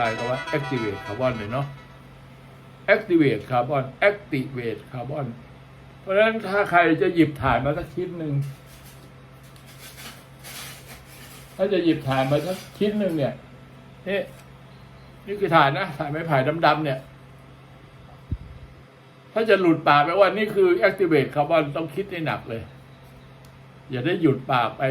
บายคำว่า activate carbon หน่อยเนาะ activate carbon activate carbon เพราะฉะนั้นถ้าใครจะหยิบถ่านมาสักชิ้นหนึ่งถ้าจะหยิบถ่านมาสักชิ้นหนึ่งเนี่ยนี่นี่คือถ่านนะถ่านไม้ไผ่ดำๆเนี่ย ถ้าจะหลุดปากไปว่านี่คือ activate carbon ต้องคิดให้หนักเลย อย่าได้หยุดปากไป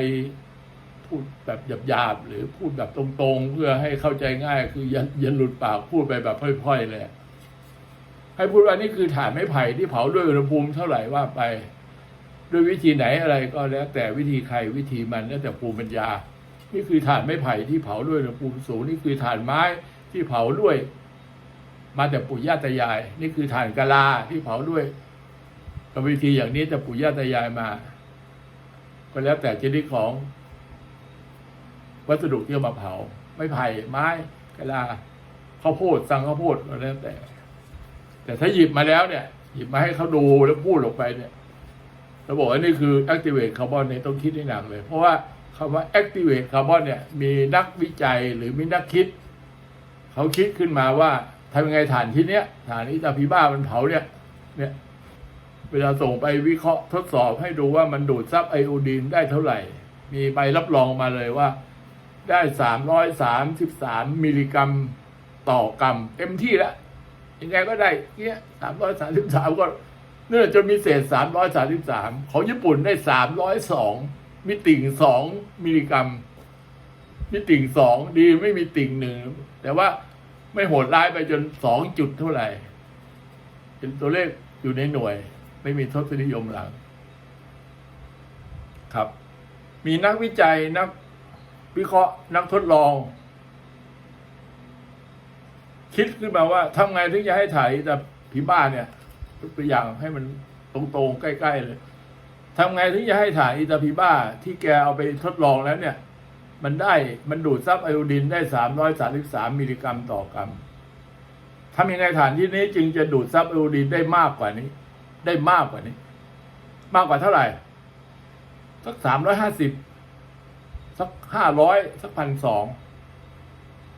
พูดแบบหยาบๆหรือพูดแบบตรงๆ เพื่อให้เข้าใจง่าย คือย่าอย่าหลุดปากพูดไปแบบพ่อยๆเลยให้พูดว่านี่คือถ่านไม้ไผ่ที่เผาด้วยอุณหภูมิเท่าไหร่ว่าไป ด้วยวิธีไหนอะไรก็แล้ว แต่วิธีใครวิธีมันแล้วแต่ภูมิปัญญา นี่คือถ่านไม้ไผ่ที่เผาด้วยอุณหภูมิสูงนี่คือถ่านไม้ที่เผาด้วย มาแต่ปู่ย่าตายาย นี่คือถ่านกะลาที่เผาด้วยกรรมวิธีอย่างนี้แต่ปู่ย่าตายายมา ก็แล้วแต่ชนิดของ วัสดุที่เอามาเผา ไม่ไผ่ไม้กระลาข้าวโพดสั่งข้าวโพดก็แล้วแต่ แต่ถ้าหยิบมาแล้วเนี่ย หยิบมาให้เขาดูแล้วพูดออกไปเนี่ยเราบอกว่านี่คือ activate carbon เนี่ยต้องคิดให้หนักเลย เพราะว่าคำว่า activate carbon เนี่ย มีนักวิจัยหรือมีนักคิด เขาคิดขึ้นมาว่าทำยังไงฐานที่เนี้ยฐานอิตาพีบ้ามันเผาเนี่ย เนี่ยเวลาส่งไปวิเคราะห์ทดสอบให้ดูว่ามันดูดซับไอโอดีนได้เท่าไหร่ มีใบรับรองมาเลยว่า ได้สามร้อยสามสิบสามมิลลิกรัมต่อกรัมเต็มที่แล้วยังไงก็ได้เนี้ยสามร้อยสามสิบสามก็เนื่อจนมีเศษสามร้อยสามสิบสามของญี่ปุ่นได้สามร้อยสองมีติ่งสองมิลลิกรัม มีติ่งสองดีไม่มีติ่งหนึ่งแต่ว่าไม่โหดร้ายไปจนสองจุดเท่าไหร่ เป็นตัวเลขอยู่ในหน่วย ไม่มีทศนิยมหลัง ครับ มีนักวิจัยนัก วิเคราะห์นักทดลอง คิดขึ้นมาว่าทำไงถึงจะให้ถ่ายแต่ผีบ้าเนี่ยยกตัวอย่างให้มันตรงๆใกล้ๆเลยทำไงถึงจะให้ถ่ายอิตาพีบ้าที่แกเอาไปทดลองแล้วเนี่ย มันได้มันดูดซับไอโอดีนได้สามร้อยสามสิบสามมิลลิกรัมต่อกรัมทำยังไงฐานที่นี้จึงจะดูดซับไอโอดีนได้มากกว่านี้ ได้มากกว่านี้ มากกว่าเท่าไหร่สักสามร้อยห้าสิบ สักห้าร้อยสักพันสอง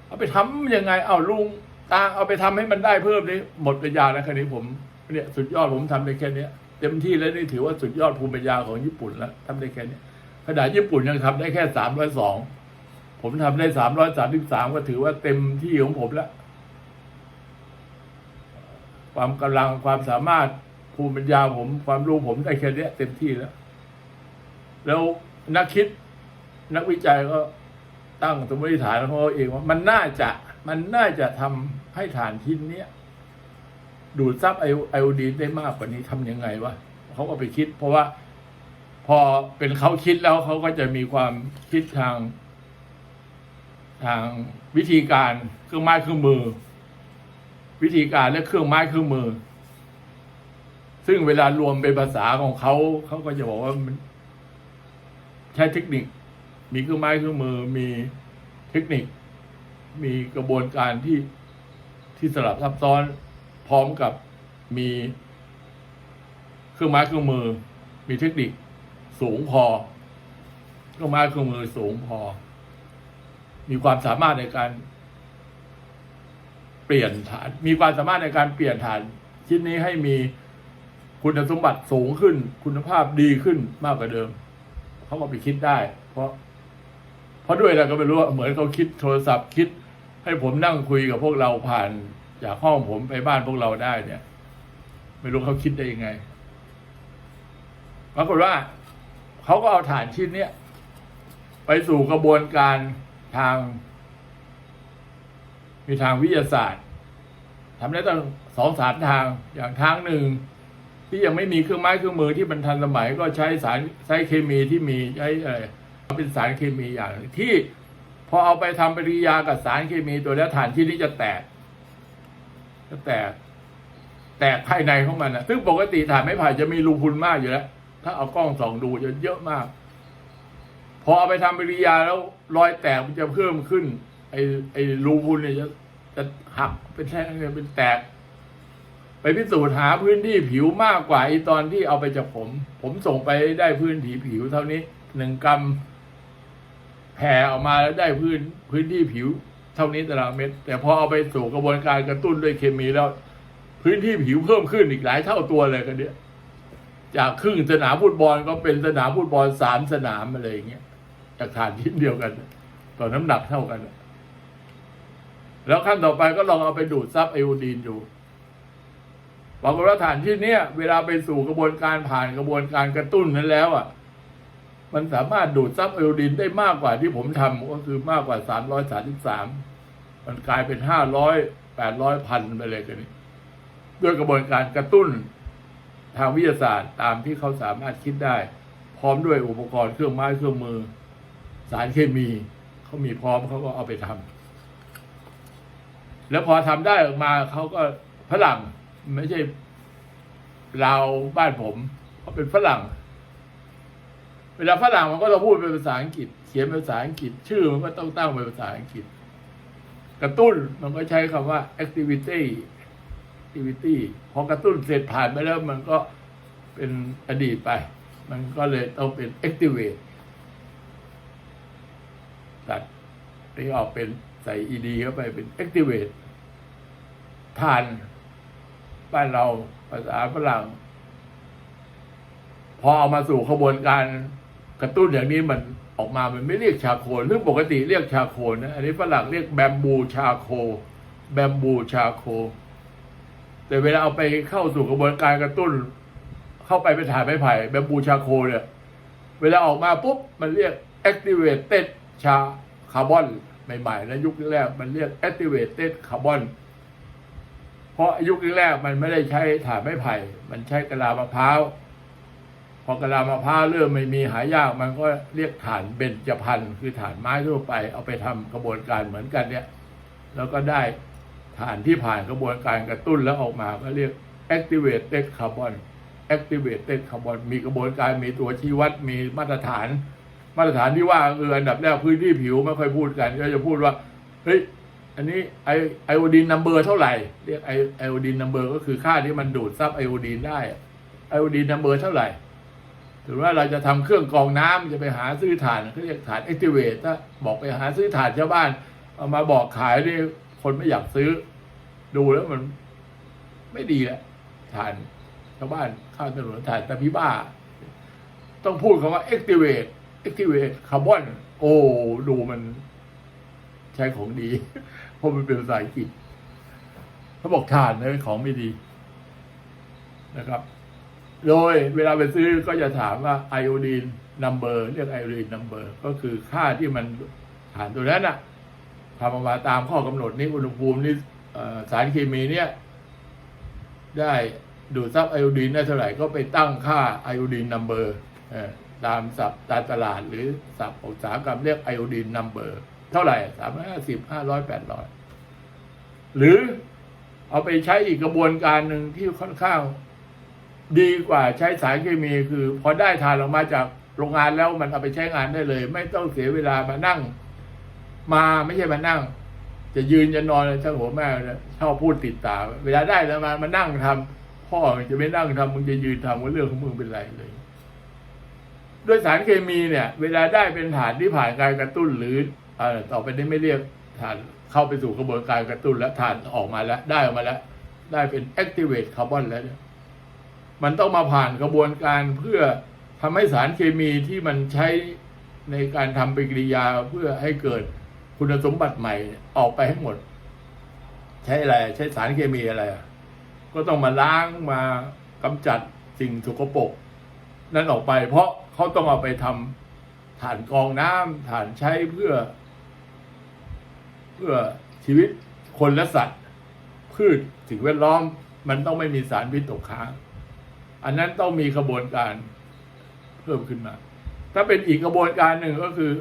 เอาไปทำยังไง เอาลุงตาเอาไปทำให้มันได้เพิ่มนี้หมดปัญญาแล้วคันนี้ผมเนี่ยสุดยอดผมทำได้แค่นี้เต็มที่แล้วนี่ถือว่าสุดยอดภูมิปัญญาของญี่ปุ่นแล้วทำได้แค่นี้ขนาดญี่ปุ่นยังทำได้แค่สามร้อยสองผมทำได้สามร้อยสามสิบสามก็ถือว่าเต็มที่ของผมแล้วความกำลังความสามารถภูมิปัญญาผม ความรู้ผมได้แค่นี้เต็มที่แล้ว แล้วนักคิด นักวิจัยก็ตั้งสมมติฐานของเขาเองว่ามันน่าจะมันน่าจะทำให้ฐานชิ้นเนี้ยดูดซับไอไอโอดีนได้มากกว่านี้ทำยังไงวะเขาก็ไปคิด เพราะว่า พอเป็นเขาคิดแล้วเขาก็จะมีความคิดทาง ทางวิธีการเครื่องไม้เครื่องมือ วิธีการและเครื่องไม้เครื่องมือ ซึ่งเวลารวมเป็นภาษาของเขาเขาก็จะบอกว่ามันใช้เทคนิค มีเครื่องไม้เครื่องมือมีเทคนิค มีกระบวนการที่ที่สลับซับซ้อนพร้อมกับมีเครื่องไม้เครื่องมือ มีเทคนิคสูงพอเครื่องไม้เครื่องมือสูงพอ มีความสามารถในการ เปลี่ยนฐาน มีความสามารถในการเปลี่ยนฐาน ชิ้นนี้ให้มีคุณสมบัติสูงขึ้น คุณภาพดีขึ้นมากกว่าเดิม เขาก็ไปคิดได้ เพราะ ราะด้วยอะไรก็ไม่รู้ว่าเหมือนเขาคิดโทรศัพท์คิด ให้ผมนั่งคุยกับพวกเราผ่าน จากห้องผมไปบ้านพวกเราได้เนี่ย ไม่รู้เขาคิดได้ยังไงปรากฏว่าเขาก็เอาฐานชิ้นเนี้ยไปสู่กระบวนการทาง มีทางวิทยาศาสตร์ทำได้ตั้งสองสามทางอย่างทางหนึ่ง ที่ยังไม่มีเครื่องไม้เครื่องมือที่มันทันสมัยก็ใช้สารใช้เคมีที่มีใช้อะไร เป็นสารเคมีอย่างหนึ่งที่พอเอาไปทำปฏิกิริยากับสารเคมีตัวนี้วฐานที่นี้จะแตกจะแตกแตกภายในของมันนะซึ่งปกติฐานไม้ไผ่จะมีรูพุนมากอยู่แล้ว ถ้าเอากล้องส่องดูจะเยอะมาก พอเอาไปทำปฏิกิริยาแล้วรอยแตกมันจะเพิ่มขึ้น ไอ้ไอ้รูพุนเนี่ยจะจะหักเป็นแท่งเป็นแตก ไปพิสูจน์หาพื้นที่ผิวมากกว่าไอตอนที่เอาไปจากผม ผมส่งไปได้พื้นที่ผิวเท่านี้หนึ่งกรัม แผ่ออกมาแล้วได้พื้นพื้นที่ผิวเท่านี้ตารางเมตร แต่พอเอาไปสู่กระบวนการกระตุ้นด้วยเคมีแล้ว พื้นที่ผิวเพิ่มขึ้นอีกหลายเท่าตัวเลยกันเนี้ยจากครึ่งสนามฟุตบอลก็เป็นสนามฟุตบอลสามสนามอะไรอย่างเงี้ยจากฐานชิ้นเดียวกันต่อน้ำหนักเท่ากัน แล้วขั้นต่อไปก็ลองเอาไปดูดซับไอโอดีนอยู่ปรากฏว่าฐานที่เนี้ยเวลาไปสู่กระบวนการผ่านกระบวนการกระตุ้นนั้นแล้วอะ มันสามารถดูดซับไอโอดีนได้มากกว่าที่ผมทำก็คือมากกว่าสามร้อยสาสิบสามมันกลายเป็นห้าร้อยแปดร้อยพันไปเลยกันนี้ด้วยกระบวนการกระตุ้นทางวิทยาศาสตร์ตามที่เขาสามารถคิดได้ พร้อมด้วยอุปกรณ์เครื่องไม้เครื่องมือ สารเคมีเขามีพร้อมเขาก็เอาไปทำแล้วพอทำได้ออกมาเขาก็ฝรั่งไม่ใช่ลาบ้านผมเขาเป็นฝรั่ง เวลาฝรั่งมันก็ต้องพูดเป็นภาษาอังกฤษ เขียนเป็นภาษาอังกฤษ ชื่อมันก็ต้องตั้งเป็นภาษาอังกฤษ กระตุ้นมันก็ใช้คำว่า activity activity พอกระตุ้นเสร็จผ่านไปแล้วมันก็เป็นอดีตไป มันก็เลยต้องเป็น activate ตัดที่ออกเป็นใส่ ed เข้าไปเป็น activate ทานบ้านเราภาษาฝรั่งพอเอามาสู่ขบวนการ กระตุ้นอย่างนี้มันออกมามันไม่เรียกชาโคลซึ่งปกติเรียกชาโคลนะอันนี้ฝรั่งเรียกแบมบูชาโค แบมบูชาโค แต่เวลาเอาไปเข้าสู่กระบวนการกระตุ้น เข้าไปเป็นถ่านไม้ไผ่แบมบูชาโคเนี่ยเวลาออกมาปุ๊บมันเรียก activated ชาคาร์บอนใหม่ๆนะยุคแรกมันเรียก activated คาร์บอนเพราะยุคแรกมันไม่ได้ใช้ถ่านไม้ไผ่ มันใช้กะลามะพร้าว พอกระลามะพร้าวเริ่มไม่มีหายากมันก็เรียกถ่านเบญจพรรณคือถ่านไม้ทั่วไป เอาไปทำกระบวนการเหมือนกันเนี่ยแล้วก็ได้ถ่านที่ผ่านกระบวนการกระตุ้นแล้วออกมาก็เรียก activated carbon activated carbon มีกระบวนการมีตัวชี้วัดมีมาตรฐาน มาตรฐานที่ว่าคืออันดับแรกพื้นที่ผิวไม่ค่อยพูดกันก็จะพูดว่าเฮ้ยอันนี้ไอไอโอดีนนัมเบอร์เท่าไหร่เรียกไอไอโอดีนนัมเบอร์ก็คือค่าที่มันดูดซับไอโอดีนได้ไอโอดีนนัมเบอร์เท่าไหร่ ถือว่าเราจะทำเครื่องกรองน้ำจะไปหาซื้อถ่านเขาเรียกถ่าน activate ถ้าบอกไปหาซื้อถ่านชาวบ้าน เอามาบอกขายนี่คนไม่อยากซื้อ ดูแล้วมันไม่ดีแหละถ่านชาวบ้านข้าวถนนถ่านแต่พี่บ้า ต้องพูดคำว่า activate activate คาร์บอนโอ้ดูมัน ใช้ของดี เพราะมันเป็นภาษาอังกฤษเขาบอกถ่านเนี่ยของไม่ดีนะครับ โดยเวลาไปซื้อก็จะถามว่าไอโอดีนนัมเบอร์เรียกไอโอดีนนัมเบอร์ก็คือค่าที่มันถ่านตัวนั้นอะทำออกมาตามข้อกำหนดนี้อุณหภูมินี่สารเคมีเนี่ย ได้ดูดซับไอโอดีนได้เท่าไหร่ก็ไปตั้งค่าไอโอดีนนัมเบอร์ตามศัพท์ตามตลาดหรือศัพท์อุตสาหกรรมเรียกไอโอดีนนัมเบอร์เท่าไหร่สามร้อยห้าสิบห้าร้อยแปดร้อยหรือเอาไปใช้อีกกระบวนการหนึ่งที่ค่อนข้าง ดีกว่าใช้สารเคมีคือ พอได้ทานออกมาจากโรงงานแล้วมันเอาไปใช้งานได้เลย ไม่ต้องเสียเวลามานั่ง มาไม่ใช่มานั่ง จะยืนจะนอนช่างหัวแม่เนี่ยชอบพูดติดตา เวลาได้แล้วมามานั่งทำพ่อจะไม่นั่งทำมึงจะยืนทำก็เรื่องของมึงเป็นไรเลยด้วยสารเคมีเนี่ย เวลาได้เป็นฐานที่ผ่านการกระตุ้นหรือเอ่อต่อไปนี้ไม่เรียกฐานเข้าไปสู่กระบวนการกระตุ้นแล้วฐานออกมาแล้วได้ออกมาแล้ว ได้เป็น activate carbon แล้วเนี่ย มันต้องมาผ่านกระบวนการเพื่อทำให้สารเคมีที่มันใช้ในการทำปฏิกิริยาเพื่อให้เกิดคุณสมบัติใหม่ออกไปให้หมด ใช้อะไร ใช้สารเคมีอะไร ก็ต้องมาล้างมากำจัดสิ่งสกปรกนั่นออกไป เพราะเขาต้องเอาไปทำฐานกรองน้ำฐานใช้เพื่อ เพื่อชีวิตคนและสัตว์ พืชสิ่งแวดล้อม มันต้องไม่มีสารพิษตกค้าง อันนั้นต้องมีกระบวนการเพิ่มขึ้นมา ถ้าเป็นอีกกระบวนการหนึ่งก็คือ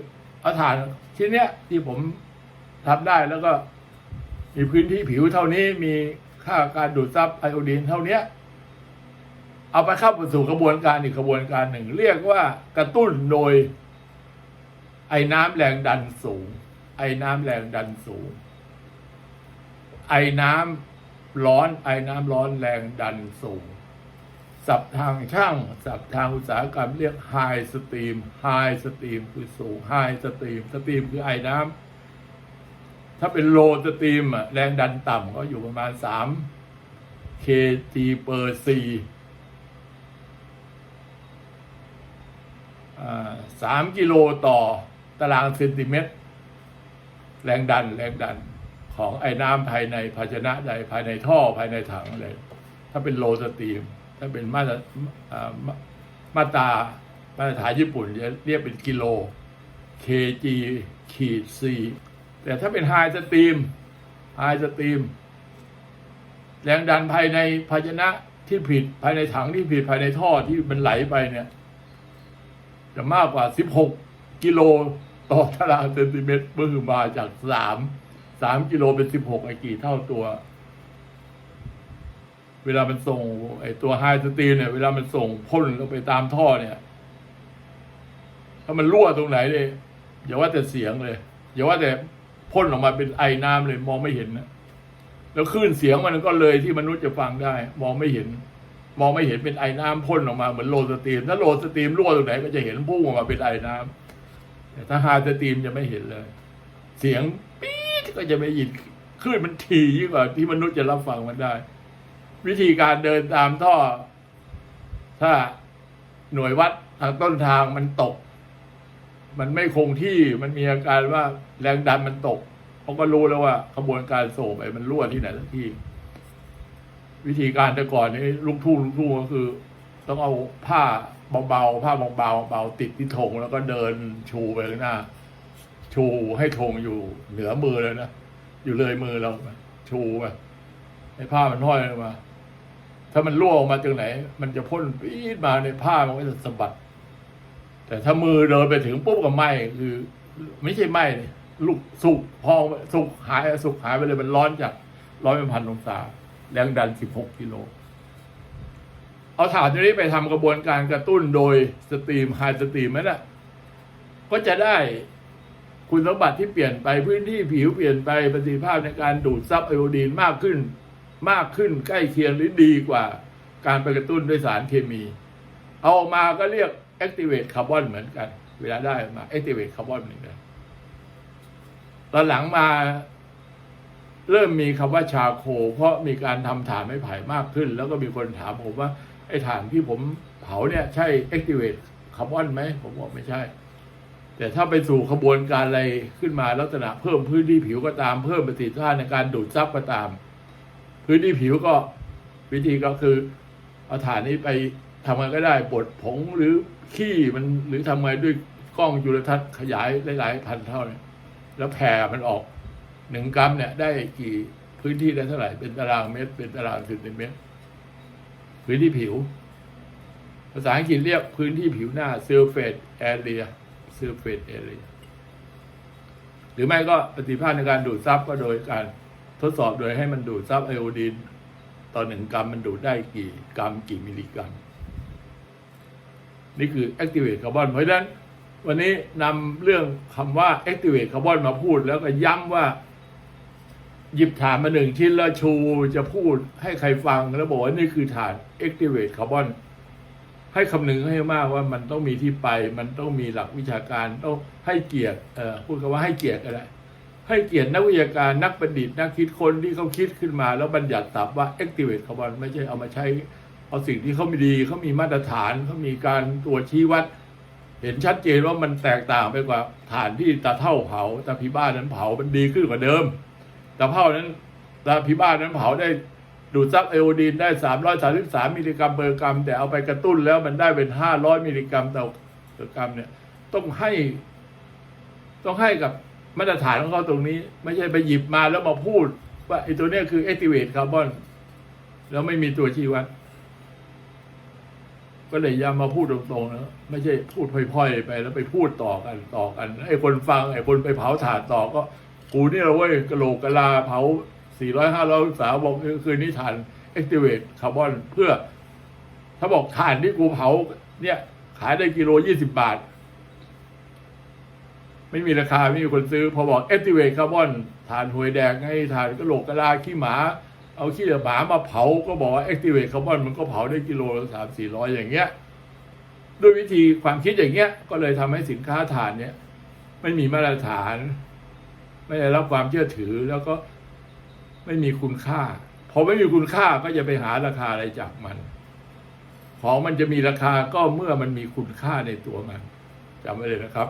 เอาถ่านชิ้นเนี้ยที่ผมทำได้แล้วก็มีพื้นที่ผิวเท่านี้มีค่าการดูดซับไอโอดีนเท่าเนี้ย เอาไปเข้าสู่กระบวนการอีกกระบวนการหนึ่ง เรียกว่ากระตุ้นโดย ไอ้น้ำแรงดันสูง ไอ้น้ำแรงดันสูง ไอ้น้ำร้อน ไอ้น้ำร้อนแรงดันสูง ศัพท์ทางช่างศัพท์ทางอุตสาหกรรมเรียกไฮสตรีมไฮสตรีมคือสูงไฮสตรีมสตรีมคือไอ้น้ำถ้าเป็นโลสตรีมอะแรงดันต่ำก็อยู่ประมาณสาม kg per c อ่าสามกิโลต่อตารางเซนติเมตร แรงดันแรงดันของไอ้น้ำภายในภาชนะใดภายในท่อภายในถังอะไรถ้าเป็นโลสตรีม ถ้าเป็นมาตรมาตรามาตรฐานญี่ปุ่นจะเรียกเป็นกิโล kg ขีด c แต่ถ้าเป็นไฮสตรีมไฮสตรีมแรงดันภายในภาชนะที่ผิดภายในถังที่ผิดภายในท่อที่มันไหลไปเนี่ย จะมากกว่า 16 กิโลต่อตารางเซนติเมตรเมื่อมาจาก 3 3 กิโลเป็น 16ไอกี่เท่าตัว เวลามันส่งไอตัวไฮสตรีมเนี่ย เวลามันส่งพ่นลงไปตามท่อเนี่ย ถ้ามันรั่วตรงไหนเลยอย่าว่าแต่เสียงเลย อย่าว่าแต่พ่นออกมาเป็นไอน้ำเลยมองไม่เห็นนะแล้วคลื่นเสียงมันก็เลยที่มนุษย์จะฟังได้ มองไม่เห็น มองไม่เห็นเป็นไอน้ำพ่นออกมาเหมือนโลสตรีมถ้าโลสตรีมรั่วตรงไหนก็จะเห็นพุ่งออกมาเป็นไอน้ำแต่ถ้าไฮสตรีมจะไม่เห็นเลย เสียงปี๊ดก็จะไม่ยินคลื่นมันถี่ยิ่งกว่าที่มนุษย์จะรับฟังมันได้ วิธีการเดินตามท่อ ถ้าหน่วยวัดทางต้นทางมันตก มันไม่คงที่มันมีอาการว่าแรงดันมันตกเขาก็รู้แล้วว่าขบวนการส่งไปมันรั่วที่ไหนสักที่ วิธีการแต่ก่อนนี้ลูกทุ่งลูกทุ่งก็คือ ต้องเอาผ้าเบาๆผ้าเบาๆเบาติดที่ธงแล้วก็เดินชูไปข้างหน้า ชูให้ธงอยู่เหนือมือเลยนะอยู่เลยมือเราชูไปให้ผ้ามันห้อยลงมา ถ้ามันรั่วออกมาจากไหน มันจะพ่นปี๊ดมาในผ้ามันก็จะสะบัด แต่ถ้ามือเดินไปถึงปุ๊บก็ไหมคือ ไม่ใช่ไหมลูกสุกพองสุกหายสุกหายไปเลยมันร้อนจากร้อยเป็นพันองศาแรงดันสิบหกกิโล เอาถ่านตัวนี้ไปทำกระบวนการกระตุ้นโดยสตรีมไฮสตรีมนั่นแหละก็จะได้คุณสมบัติที่เปลี่ยนไปพื้นที่ผิวเปลี่ยนไปประสิทธิภาพในการดูดซับไอโอดีนมากขึ้น มากขึ้นใกล้เคียงหรือดีกว่าการไปกระตุ้นด้วยสารเคมี เอาออกมาก็เรียก activate carbon เหมือนกัน เวลาได้มา activate carbon เหมือนกันตอนหลังมาเริ่มมีคำว่าชาโค เพราะมีการทำถ่านไม้ไผ่มากขึ้น แล้วก็มีคนถามผมว่า ไอ้ถ่านที่ผมเผาเนี่ย ใช่ activate carbon ไหม ผมบอกไม่ใช่ แต่ถ้าไปสู่ขบวนการอะไรขึ้นมาลักษณะเพิ่มพื้นที่ผิวก็ตามเพิ่มประสิทธิภาพในการดูดซับก็ตาม พื้นที่ผิวก็วิธีก็คือเอาถ่านนี้ไปทำไงก็ได้บดผงหรือขี้มันหรือทำไงด้วยกล้องจุลทรรศน์ขยายหลายๆพันเท่าเนี่ยแล้วแผ่มันออกหนึ่งกรัมเนี่ย ได้กี่พื้นที่ได้เท่าไหร่เป็นตารางเมตร เป็นตารางเซนติเมตร พื้นที่ผิว ภาษาอังกฤษเรียกพื้นที่ผิวหน้า surface area surface area หรือไม่ก็ประสิภาพในการดูดซับก็โดยการ ทดสอบโดยให้มันดูดซับไอโอดีนต่อหนึ่งกรัมมันดูดได้กี่กรัมกี่มิลลิกรัม นี่คือ activate carbon เพราะฉะนั้น วันนี้นำเรื่องคำว่า activate carbon มาพูดแล้วก็ย้ำว่า หยิบฐานมาหนึ่งชิ้นแล้วชูจะพูดให้ใครฟังแล้วบอกว่านี่คือฐาน activate carbon ให้คำนึงให้มากว่ามันต้องมีที่ไป มันต้องมีหลักวิชาการต้องให้เกียรติเอ่อพูดกันว่าให้เกียรติก็ได้ ให้เกียรตินักวิทยาการนักประดิษฐ์นักคิดคนที่เขาคิดขึ้นมา แล้วบัญญัติศัพท์ว่า activate carbon ไม่ใช่เอามาใช้เอาสิ่งที่เขาม่ดีเขามีมาตรฐานเขามีการตรวจชี้วัด เห็นชัดเจนว่ามันแตกต่างไปกว่าฐานที่ตาเท่าเผาตาพิบ้านนั้นเผามันดีขึ้นกว่าเดิมตาเท่านั้นตาพิบ้านนั้นเผาได้ดูดซับไอโอดีนได้ 333 มิลลิกรัมเปอร์กรัม แต่เอาไปกระตุ้นแล้วมันได้เป็น 500 มิลลิกรัมต่อต่อกรัมเนี่ยต้องให้ ต้องให้กับ มาตรฐานของเขาตรงนี้ ไม่ใช่ไปหยิบมาแล้วมาพูด ว่าไอ้ตัวเนี้ยคือ activate carbon แล้วไม่มีตัวชี้วัดก็เลยย้ำมาพูดตรงๆนะไม่ใช่พูดพล่อยๆไปแล้วไปพูดต่อกันต่อกันไอ้คนฟังไอ้คนไปเผาถ่านต่อก็กูนี่เราเว้ยกระโหลกกะลาเผา400 500องศาบอกคืนนี้ถ่าน activate carbon เพื่อ ถ้าบอกถ่านที่กูเผา เนี่ย ขายได้กิโล20บาท ไม่มีราคาไม่มีคนซื้อ พอบอก activate carbon ถ่านหวยแดงให้ถ่านกระโหลกกระลาขี้หมา เอาขี้หมามาเผาก็บอกว่า activate carbon มันก็เผาได้กิโลละสามสี่ร้อยอย่างเงี้ยด้วยวิธีความคิดอย่างเงี้ยก็เลยทำให้สินค้าถ่านเนี่ยไม่มีมาตรฐาน ไม่ได้รับความเชื่อถือแล้วก็ไม่มีคุณค่าพอไม่มีคุณค่าก็จะไปหาราคาอะไรจากมัน ของมันจะมีราคาก็เมื่อมันมีคุณค่าในตัวมันจำไว้เลยนะครับ